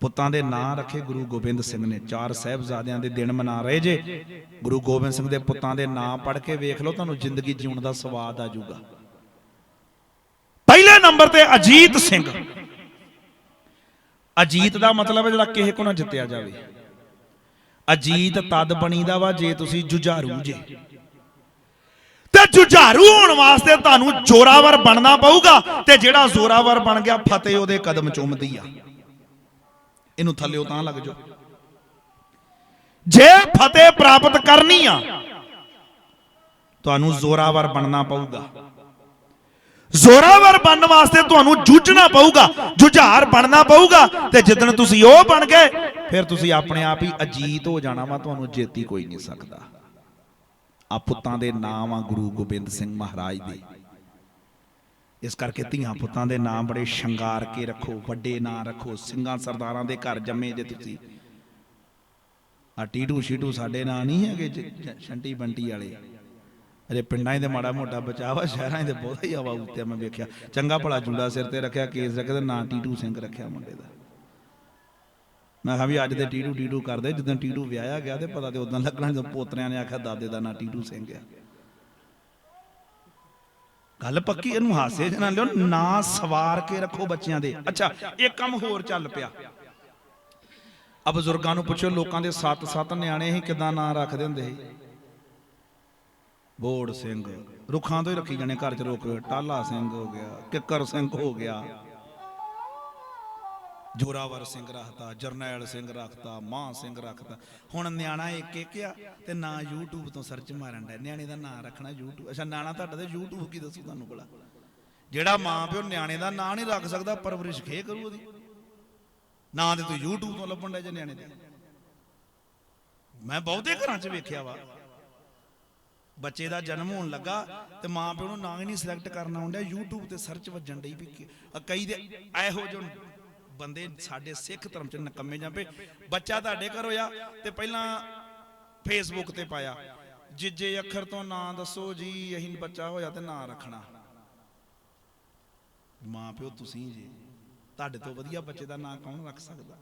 ਪੁੱਤਾਂ ਦੇ ਨਾਂ ਰੱਖੇ ਗੁਰੂ ਗੋਬਿੰਦ ਸਿੰਘ ਨੇ। ਚਾਰ ਸਹਿਬਜ਼ਾਦਿਆਂ ਦੇ ਦਿਨ ਮਨਾ ਰਹੇ ਜੇ। ਗੁਰੂ ਗੋਬਿੰਦ ਸਿੰਘ ਦੇ ਪੁੱਤਾਂ ਦੇ ਨਾਂ ਪੜ੍ਹ ਕੇ ਵੇਖ ਲਓ, ਤੁਹਾਨੂੰ ਜ਼ਿੰਦਗੀ ਜਿਉਣ ਦਾ ਸਵਾਦ ਆ ਜਾਊਗਾ। ਪਹਿਲੇ ਨੰਬਰ ਤੇ ਅਜੀਤ ਸਿੰਘ। ਅਜੀਤ ਦਾ ਮਤਲਬ ਹੈ ਜਿਹੜਾ ਕਿਸੇ ਕੋ ਨਾ ਜਿੱਤਿਆ ਜਾਵੇ। ਅਜੀਤ ਤਦ ਬਣੀਦਾ ਵਾ ਜੇ ਤੁਸੀਂ ਜੁਝਾਰੂ ਜੇ। ਤੇ ਜੁਝਾਰੂ ਹੋਣ ਵਾਸਤੇ ਤੁਹਾਨੂੰ ਜ਼ੋਰਾਵਰ ਬਣਨਾ ਪਊਗਾ ਤੇ ਜਿਹੜਾ ਜ਼ੋਰਾਵਰ ਬਣ ਗਿਆ ਫਤਿਹ ਉਹਦੇ ਕਦਮ ਚੁੰਮਦੀ ਆ। ਇਹਨੂੰ ਥੱਲਿਓ ਤਾਂ ਲੱਗ ਜਾਓ। ਜੇ ਫਤਿਹ ਪ੍ਰਾਪਤ ਕਰਨੀ ਆ, ਤੁਹਾਨੂੰ ਜ਼ੋਰਾਵਰ ਬਣਨਾ ਪਊਗਾ। ਜ਼ੋਰਾਵਰ ਬਣਨ ਵਾਸਤੇ ਤੁਹਾਨੂੰ ਜੂਝਣਾ ਪਊਗਾ, ਜੁਝਾਰ ਬਣਨਾ ਪਊਗਾ, ਤੇ ਜਿੱਦਣ ਤੁਸੀਂ ਉਹ ਬਣ ਗਏ, ਫਿਰ ਤੁਸੀਂ ਆਪਣੇ ਆਪ ਹੀ ਅਜੀਤ ਹੋ ਜਾਣਾ ਵਾ, ਤੁਹਾਨੂੰ ਜੇਤੀ ਕੋਈ ਨਹੀਂ ਸਕਦਾ। ਆ ਪੁੱਤਾਂ ਦੇ ਨਾਮ ਆ ਗੁਰੂ ਗੋਬਿੰਦ ਸਿੰਘ ਮਹਾਰਾਜ ਦੇ। ਇਸ ਕਰਕੇ ਧੀਆਂ ਪੁੱਤਾਂ ਦੇ ਨਾਮ ਬੜੇ ਸ਼ਿੰਗਾਰ ਕੇ ਰੱਖੋ, ਵੱਡੇ ਨਾਂ ਰੱਖੋ, ਸਿੰਘਾਂ ਸਰਦਾਰਾਂ ਦੇ ਘਰ ਜੰਮੇ ਜੇ ਤੁਸੀਂ। ਆ ਟੀਟੂ ਸ਼ੀਟੂ ਸਾਡੇ ਨਾਂ ਨਹੀਂ ਹੈਗੇ ਜ- ਬੰਟੀ ਵਾਲੇ। ਅਜੇ ਪਿੰਡਾਂ 'ਚ ਮਾੜਾ ਮੋਟਾ ਬਚਾਵਾ ਸ਼ਹਿਰਾਂ 'ਚ ਤੇ ਬਹੁਤਾ ਹੀ ਆਵਾ ਉੱਤੇ ਮੈਂ ਵੇਖਿਆ। ਚੰਗਾ ਭਲਾ ਜੁੰਡਾ ਸਿਰ ਤੇ ਰੱਖਿਆ, ਕੇਸ ਰੱਖਿਆ ਤੇ ਨਾਂ ਟੀਟੂ ਸਿੰਘ ਰੱਖਿਆ ਮੁੰਡੇ ਦਾ। ਮੈਂ ਕਿਹਾ ਵੀ ਅੱਜ ਤੇ ਟੀਟੂ ਟੀਟੂ ਕਰਦੇ, ਜਦੋਂ ਟੀਟੂ ਵਿਆਹਿਆ ਗਿਆ ਤੇ ਪਤਾ ਤੇ ਉਦੋਂ ਲੱਗਣਾ ਜਦੋਂ ਪੋਤਰਿਆਂ ਨੇ ਆਖਿਆ ਦਾਦੇ ਦਾ ਨਾਂ ਟੀਟੂ ਸਿੰਘ ਆ। ਗੱਲ ਪੱਕੀ ਇਹਨੂੰ ਹਾਸੇ ਨਾ ਲਿਓ ਨਾ ਸਵਾਰ ਕੇ ਰੱਖੋ ਬੱਚਿਆਂ ਦੇ। ਅੱਛਾ ਇੱਕ ਕੰਮ ਹੋਰ ਚੱਲ ਪਿਆ। ਆ ਬਜ਼ੁਰਗਾਂ ਨੂੰ ਪੁੱਛੋ ਲੋਕਾਂ ਦੇ ਸੱਤ ਸੱਤ ਨਿਆਣੇ ਸੀ ਕਿਦਾਂ ਨਾਂ ਰੱਖਦੇ ਹੁੰਦੇ ਸੀ? ਬੋੜ ਸਿੰਘ। ਰੁੱਖਾਂ ਤੋਂ ਹੀ ਰੱਖੀ ਜਾਣੇ ਘਰ ਚ ਰੁੱਖ। ਟਾਲਾ ਸਿੰਘ ਹੋ ਗਿਆ ਕਿੱਕਰ ਸਿੰਘ ਹੋ ਗਿਆ। ਜੋਰਾਵਰ ਸਿੰਘ ਰੱਖਤਾ, ਜਰਨੈਲ ਸਿੰਘ ਰੱਖਤਾ, ਮਾਂ ਸਿੰਘ ਰੱਖਤਾ। ਹੁਣ ਨਿਆਣਾ ਇੱਕ ਇੱਕ ਆ ਤੇ ਨਾਂ YouTube ਤੋਂ ਸਰਚ ਮਾਰਨ ਦਾ ਨਿਆਣੇ ਦਾ ਨਾਂ ਰੱਖਣਾ YouTube ਅੱਛਾ, ਨਿਆਣਾ ਤੁਹਾਡਾ ਤੇ YouTube ਕੀ ਦੱਸੂ ਤੁਹਾਨੂੰ ਭਲਾ? ਜਿਹੜਾ ਮਾਂ ਪਿਓ ਨਿਆਣੇ ਦਾ ਨਾਂ ਨਹੀਂ ਰੱਖ ਸਕਦਾ, ਪਰਵਰਿਸ਼ ਖੇ ਕਰੂ ਉਹਦੀ? ਨਾਂ ਤੇ ਤੂੰ YouTube ਤੋਂ ਲੱਭਣ ਦਾ ਜੇ ਨਿਆਣੇ ਦੇ। ਮੈਂ ਬਹੁਤੇ ਘਰਾਂ 'ਚ ਵੇਖਿਆ ਵਾ। ਬੱਚੇ ਦਾ ਜਨਮ ਹੋਣ ਲੱਗਾ ਤੇ ਮਾਂ ਪਿਓ ਨੂੰ ਨਾਂ ਹੀ ਨਹੀਂ ਸਿਲੈਕਟ ਕਰਨਾ ਹੁੰਦਾ YouTube ਤੇ ਸਰਚ ਵੱਜਣ ਡਈ ਵੀ ਕਈ ਦੇ ਇਹੋ ਜਿਹੇ ਬੰਦੇ ਸਾਡੇ ਸਿੱਖ ਧਰਮ ਚ ਨਕੰਮੇ ਜਾਂਪੇ ਬੱਚਾ ਤੁਹਾਡੇ ਘਰ ਹੋਇਆ ਤੇ ਪਹਿਲਾਂ ਫੇਸਬੁੱਕ ਤੇ ਪਾਇਆ, ਜਿੱਜੇ ਅੱਖਰ ਤੋਂ ਨਾਂ ਦੱਸੋ ਜੀ ਅਸੀਂ ਬੱਚਾ ਹੋਇਆ ਤੇ ਨਾਂ ਰੱਖਣਾ। ਮਾਂ ਪਿਓ ਤੁਸੀਂ ਜੀ, ਤੁਹਾਡੇ ਤੋਂ ਵਧੀਆ ਬੱਚੇ ਦਾ ਨਾਂ ਕੌਣ ਰੱਖ ਸਕਦਾ?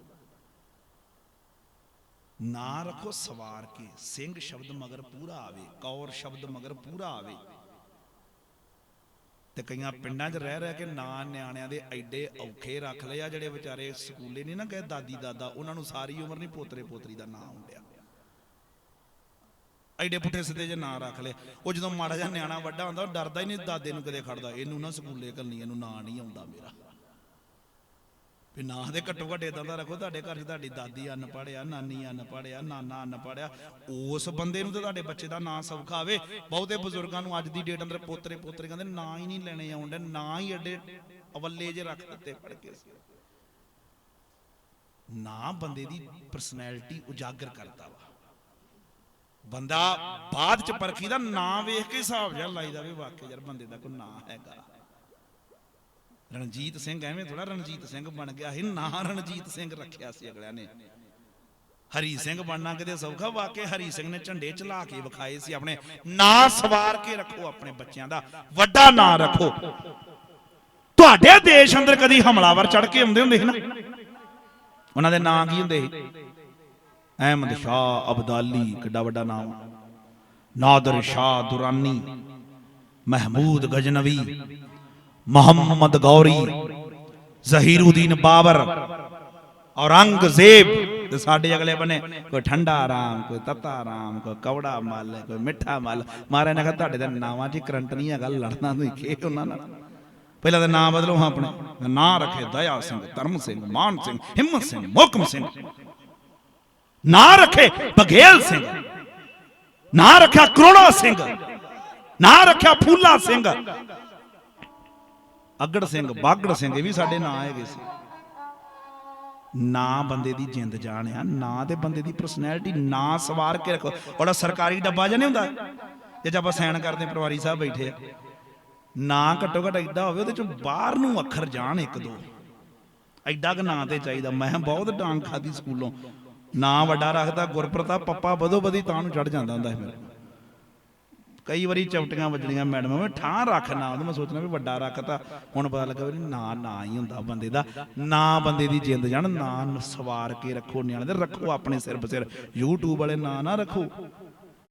ਨਾਂ ਰੱਖੋ ਸਵਾਰ ਕੇ, ਸਿੰਘ ਸ਼ਬਦ ਮਗਰ ਪੂਰਾ ਆਵੇ, ਕੌਰ ਸ਼ਬਦ ਮਗਰ ਪੂਰਾ ਆਵੇ। ਤੇ ਕਈਆਂ ਪਿੰਡਾਂ 'ਚ ਰਹਿ ਰਹਿ ਕੇ ਨਾਂ ਨਿਆਣਿਆਂ ਦੇ ਐਡੇ ਔਖੇ ਰੱਖ ਲਏ ਆ, ਜਿਹੜੇ ਵਿਚਾਰੇ ਸਕੂਲੇ ਨਹੀਂ ਨਾ ਗਏ, ਦਾਦੀ, ਦਾਦਾ, ਉਹਨਾਂ ਨੂੰ ਸਾਰੀ ਉਮਰ ਨਹੀਂ ਪੋਤਰੇ, ਪੋਤਰੀ ਦਾ ਨਾਂ ਹੁੰਦਿਆ ਐਡੇ ਪੁੱਠੇ ਸਿੱਧੇ ਜੇ ਨਾਂ ਰੱਖ ਲਏ। ਉਹ ਜਦੋਂ ਮਾੜਾ ਜਿਹਾ ਨਿਆਣਾ ਵੱਡਾ ਹੁੰਦਾ, ਉਹ ਡਰਦਾ ਹੀ ਨਹੀਂ, ਦਾਦੇ ਨੂੰ ਕਦੇ ਖੜਦਾ, ਇਹਨੂੰ ਨਾ ਸਕੂਲੇ ਘੱਲਣੀ, ਇਹਨੂੰ ਨਾਂ ਨਹੀਂ ਆਉਂਦਾ ਮੇਰਾ। ਵੀ ਨਾਂ ਦੇ ਘੱਟੋ ਘੱਟ ਇਦਾਂ ਦਾ ਰੱਖੋ, ਤੁਹਾਡੇ ਘਰ 'ਚ ਤੁਹਾਡੀ ਦਾਦੀ ਅੰਨ ਪੜਿਆ, ਨਾਨੀ ਅੰਨ ਪੜਿਆ, ਨਾਨਾ ਅੰਨ ਪੜਿਆ, ਉਸ ਬੰਦੇ ਨੂੰ ਤੇ ਤੁਹਾਡੇ ਬੱਚੇ ਦਾ ਨਾਂ ਸੌਖਾ ਆਵੇ ਬਹੁਤੇ ਬਜ਼ੁਰਗਾਂ ਨੂੰ ਅੱਜ ਦੀ ਡੇਟ ਅੰਦਰ ਪੋਤਰੇ ਪੋਤਰੇ ਕਹਿੰਦੇ ਨਾਂ ਹੀ ਨਹੀਂ ਲੈਣੇ ਆਉਂਦੇ ਨਾਂ ਹੀ ਐਡੇ ਅਵੱਲੇ ਜੇ ਰੱਖ ਦਿੱਤੇ ਪੜ ਕੇ। ਨਾਂ ਬੰਦੇ ਦੀ ਪਰਸਨੈਲਿਟੀ ਉਜਾਗਰ ਕਰਦਾ ਵਾ। ਬੰਦਾ ਬਾਅਦ ਚ ਪਰਖੀ ਦਾ ਨਾਂ ਵੇਖ ਕੇ ਹਿਸਾਬ ਜਿਹਾ ਲਾਈਦਾ ਵੀ ਵਾਕਿਆ ਯਾਰ ਬੰਦੇ ਦਾ ਕੋਈ ਨਾਂ ਹੈਗਾ। ਰਣਜੀਤ ਸਿੰਘ ਐਵੇਂ ਥੋੜਾ ਰਣਜੀਤ ਸਿੰਘ ਬਣ ਗਿਆ ਸੀ, ਨਾਂ ਰਣਜੀਤ ਸਿੰਘ ਰੱਖਿਆ ਸੀ ਅਗਲਿਆਂ ਨੇ। ਹਰੀ ਸਿੰਘ ਬਣਨਾ ਕਿਤੇ ਸੌਖਾ, ਵਾਕਿਆ ਹਰੀ ਸਿੰਘ ਨੇ ਝੰਡੇ ਚਲਾ ਕੇ ਵਿਖਾਏ ਸੀ ਆਪਣੇ। ਨਾਂ ਸਵਾਰ ਕੇ ਰੱਖੋ ਆਪਣੇ ਬੱਚਿਆਂ ਦਾ, ਵੱਡਾ ਨਾਂ ਰੱਖੋ। ਤੁਹਾਡੇ ਦੇਸ਼ ਅੰਦਰ ਕਦੀ ਹਮਲਾਵਰ ਚੜ ਕੇ ਆਉਂਦੇ ਹੁੰਦੇ ਸੀ ਨਾ? ਉਹਨਾਂ ਦੇ ਨਾਂ ਕੀ ਹੁੰਦੇ ਸੀ? ਅਹਿਮਦ ਸ਼ਾਹ, ਅਬਦਾਲੀ, ਕਿੱਡਾ ਵੱਡਾ ਨਾਮ। ਨਾਦਰ ਸ਼ਾਹ ਦੁਰਾਨੀ, ਮਹਿਮੂਦ ਗਜਨਵੀ। ਮੁਹੰਮਦ ਗੌਰੀ, ਜ਼ਹੀਰੁਦੀਨ ਬਾਬਰ ਔਰੰਗਜ਼ੇਬ ਤੇ ਸਾਡੇ ਅਗਲੇ ਬਨੇ ਕੋਈ ਠੰਡਾ ਆਰਾਮ, ਕੋਈ ਤਤਾ ਆਰਾਮ, ਕੋਈ ਕਵੜਾ ਮੱਲ, ਕੋਈ ਮਿੱਠਾ ਮੱਲ। ਮਾਰੇ ਨੇ ਕਿਹਾ, ਤੁਹਾਡੇ ਦਾ ਨਾਵਾਂ 'ਚ ਕਰੰਟ ਨਹੀਂ ਹੈਗਾ, ਲੜਨਾ ਤੁਸੀਂ ਖੇ ਉਹਨਾਂ ਨਾਲ? ਪਹਿਲਾਂ ਤਾਂ ਨਾਮ ਬਦਲੋ ਹਾਂ ਆਪਣੇ। ਨਾਂ ਰੱਖੇ ਦਇਆ ਸਿੰਘ, ਧਰਮ ਸਿੰਘ, ਮਾਨ ਸਿੰਘ, ਹਿੰਮਤ ਸਿੰਘ, ਮੋਕਮ ਸਿੰਘ। ਨਾਂ ਰੱਖੇ ਬਘੇਲ ਸਿੰਘ। ਨਾਂ ਰੱਖਿਆ ਕਰੋੜਾ ਸਿੰਘ। ਨਾਂ ਰੱਖਿਆ ਫੂਲਾ ਸਿੰਘ। ਅਗੜ ਸਿੰਘ ਬਾਗੜ ਸਿੰਘ ਇਹ ਵੀ ਸਾਡੇ ਨਾਂ ਹੈਗੇ ਸੀ। ਨਾਂ ਬੰਦੇ ਦੀ ਜਿੰਦ ਜਾਨ ਆ ਨਾਂ ਤੇ ਬੰਦੇ ਦੀ ਪਰਸਨੈਲਿਟੀ ਨਾਂ ਸਵਾਰ ਕੇ ਰੱਖੋ। ਉਹਦਾ ਸਰਕਾਰੀ ਡੱਬਾ ਜਿਹਾ ਨਹੀਂ ਹੁੰਦਾ? ਜੇ ਆਪਾਂ ਸਾਈਨ ਕਰਦੇ ਹਾਂ, ਪਰਿਵਾਰੀ ਸਾਹਿਬ ਬੈਠੇ ਆ। ਨਾਂ ਘੱਟੋ ਘੱਟ ਐਡਾ ਹੋਵੇ ਉਹਦੇ ਚੋਂ ਬਾਹਰ ਨੂੰ ਅੱਖਰ ਜਾਣ ਇੱਕ ਦੋ। ਐਡਾ ਕ ਨਾਂ ਤੇ ਚਾਹੀਦਾ। ਮੈਂ ਬਹੁਤ ਡਾਂਗ ਖਾਦੀ ਸਕੂਲੋਂ। ਨਾਂ ਵੱਡਾ ਰੱਖਦਾ ਗੁਰਪ੍ਰਤਾਪ ਪੱਪਾ ਬਦੋ ਬਦੀ ਤਾਂ ਨੂੰ ਚੜ ਜਾਂਦਾ ਹੁੰਦਾ ਸੀ ਮੇਰੇ। ਕਈ ਵਾਰੀ ਚਵਟੀਆਂ ਵੱਜਣੀਆਂ ਮੈਡਮ, ਮੈਂ ਠਾਂ ਰੱਖ ਨਾ, ਉਹਨੂੰ ਮੈਂ ਸੋਚਣਾ ਵੀ ਵੱਡਾ ਰੱਖ ਤਾਂ ਹੁਣ ਪਤਾ ਲੱਗਾ ਵੀ ਨਾ ਨਾ ਹੀ ਹੁੰਦਾ ਬੰਦੇ ਦਾ, ਨਾ ਬੰਦੇ ਦੀ ਜਿੰਦ ਜਾਣ, ਨਾ ਸਵਾਰ ਕੇ ਰੱਖੋ ਨਿਆਣੇ ਦੇ, ਰੱਖੋ ਆਪਣੇ ਸਿਰ ਬਸਿਰ, YouTube ਵਾਲੇ ਨਾ ਨਾ ਰੱਖੋ।